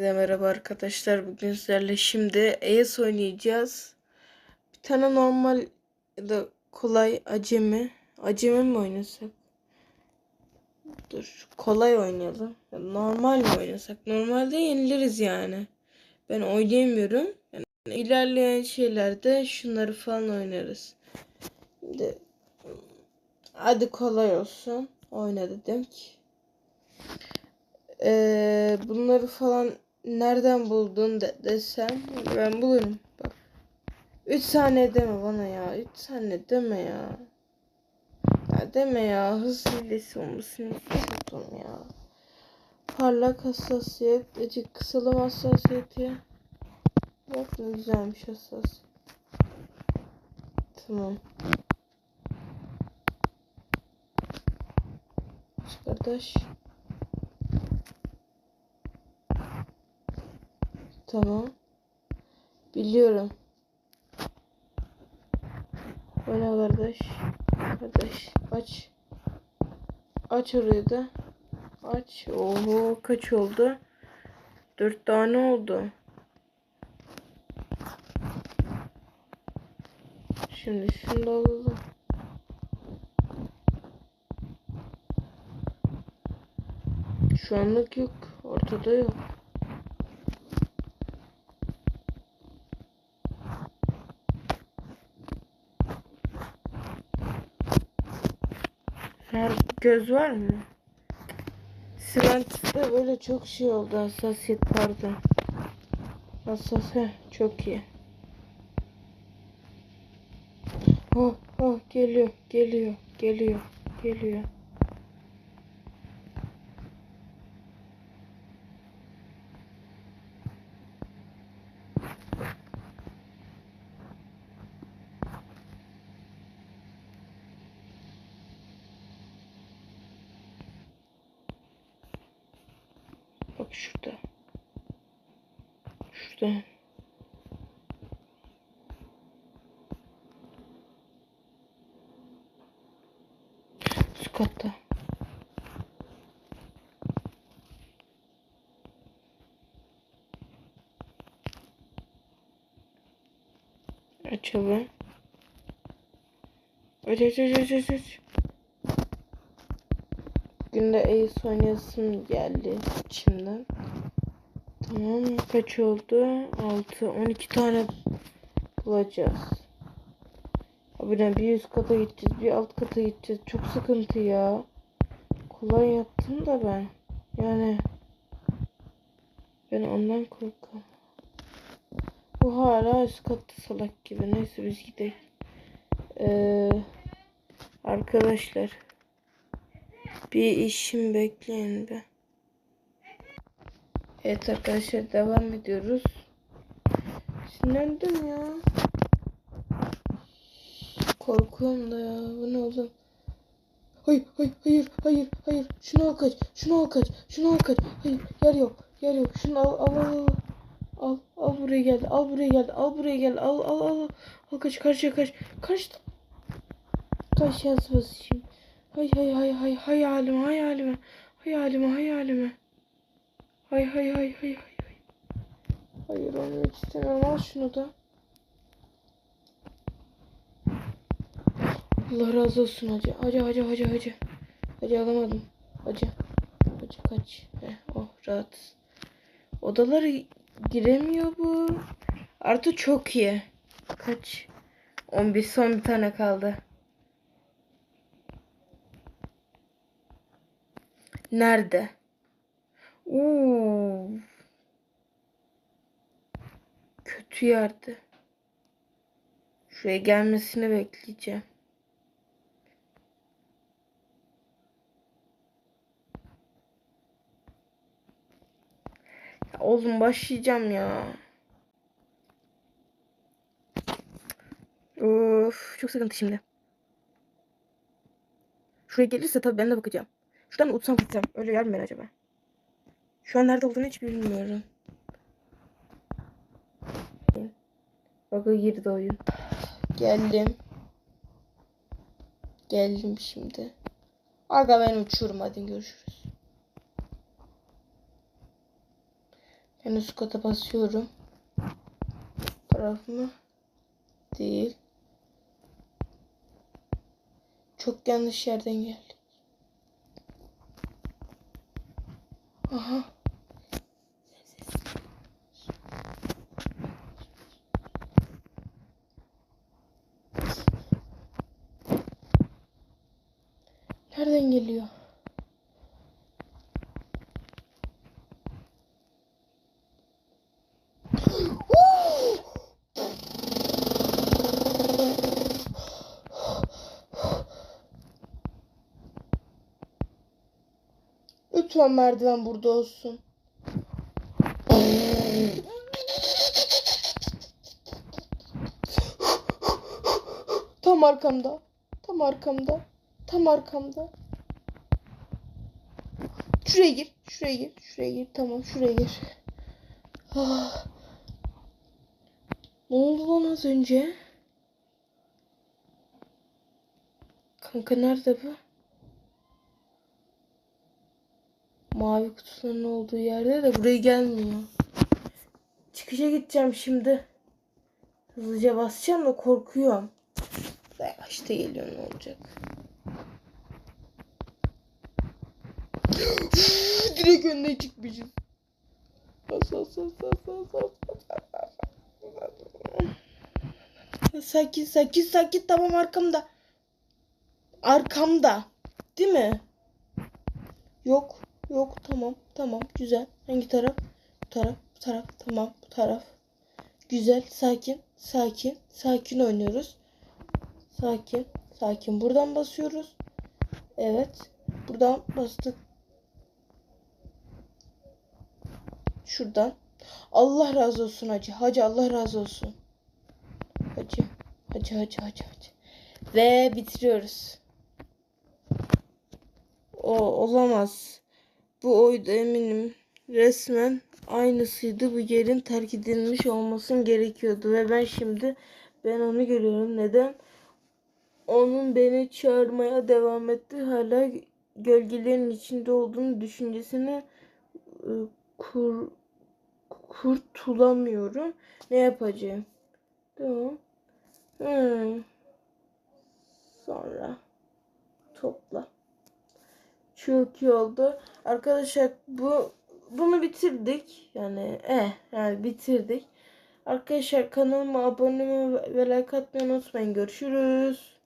Herkese merhaba arkadaşlar. Bugün sizlerle şimdi AES oynayacağız. Bir tane normal ya da kolay acemi. Acemi mi oynasak? Dur kolay oynayalım. Ya Normal mi oynasak? Normalde yeniliriz yani. Ben oynayamıyorum. Yani ilerleyen şeylerde şunları falan oynarız. Şimdi hadi kolay olsun. Oyna dedim ki. Ee, bunları falan nereden buldun de, desem ben bulurum. Bak. 3 saniye deme bana ya. 3 saniye deme ya. Ya deme ya. Hız hilesi olmasını istiyordum ya. Parlak hassasiyet. Acık kısalım hassasiyeti. Bak ne güzelmiş hassas. Tamam. Kardeş. Tamam. Biliyorum. O ne kardeş? Kardeş aç. Aç orayı da. Aç. Oho kaç oldu? Dört tane oldu. Şimdi şunu da alalım. Şu anlık yok. Ortada yok. Göz var mı? Silentis'te böyle çok şey oldu hassasiyet pardon. Hassas heh, çok iyi. Oh oh geliyor geliyor geliyor geliyor. Bak şurada. Şurada. Üst katta. Açalım. Aç aç aç aç aç aç. Bugün de Ace oynayasım geldi içimden. Tamam kaç oldu? 6 12 tane bulacağız. Abi ne bir üst kata gideceğiz bir alt kata gideceğiz. Çok sıkıntı ya. Kolay yaptım da ben. Yani ben ondan korkuyorum. Bu hala üst katta salak gibi. Neyse biz gidelim. Ee, arkadaşlar bir işim bekleyin be. Evet arkadaşlar devam ediyoruz. Sinirlendim ya. Korkuyorum da ya. Bu ne oğlum? Hayır, hayır, hayır, hayır, hayır. Şunu al kaç, şunu al kaç, şunu al kaç. Hayır, yer yok, yer yok. Şunu al, al, al, al. Al, al buraya geldi, al buraya geldi, al buraya geldi, al, al, al. Al kaç, karşıya kaç, kaç. Kaç yaz basayım. Hay hay hay hay hayalime hayalime hayalime hayalime. Hay hay hay hay hay hay. Hayır ölmek istemiyorum al şunu da. Allah razı olsun hacı. Hacı hacı hacı hacı. Hacı alamadım. Hacı. Hacı kaç. Heh, oh rahat. Odalara giremiyor bu. Artı çok iyi. Kaç. 11 son bir tane kaldı. Nerede? Oo. Kötü yerde. Şuraya gelmesini bekleyeceğim. Ya oğlum başlayacağım ya. Of çok sıkıntı şimdi. Şuraya gelirse tabii ben de bakacağım. Şuradan uçsam gitsem. Öyle yer mi ben acaba? Şu an nerede olduğunu hiç bilmiyorum. Bug'a girdi oyun. Geldim. Geldim şimdi. Aga ben uçuyorum hadi görüşürüz. En üst kata basıyorum. Taraf mı? Değil. Çok yanlış yerden geldik. Aha. Nereden geliyor? Lütfen merdiven burada olsun. Tam arkamda. Tam arkamda. Tam arkamda. Şuraya gir. Şuraya gir. Şuraya gir. Tamam şuraya gir. Ah. Ne oldu lan az önce? Kanka nerede bu? mavi kutusunun olduğu yerde de buraya gelmiyor. Çıkışa gideceğim şimdi. Hızlıca basacağım da korkuyorum. Yavaşta geliyor ne olacak. Direkt önüne çıkmışız. Bas bas bas bas bas bas. Sakin sakin sakin tamam arkamda. Arkamda. Değil mi? Yok. Yok tamam tamam güzel. Hangi taraf? Bu taraf bu taraf tamam bu taraf. Güzel sakin sakin sakin oynuyoruz. Sakin sakin buradan basıyoruz. Evet buradan bastık. Şuradan. Allah razı olsun hacı. Hacı Allah razı olsun. Hacı. Hacı hacı hacı hacı. Ve bitiriyoruz. O olamaz. Bu oyda eminim resmen aynısıydı. Bu yerin terk edilmiş olmasın gerekiyordu ve ben şimdi ben onu görüyorum. Neden? Onun beni çağırmaya devam etti. Hala gölgelerin içinde olduğunu düşüncesini e, kur, kurtulamıyorum. Ne yapacağım? Tamam. Hmm. Sonra topla. Çok iyi oldu. Arkadaşlar bu bunu bitirdik. Yani eh yani bitirdik. Arkadaşlar kanalıma abone olmayı ve like atmayı unutmayın. Görüşürüz.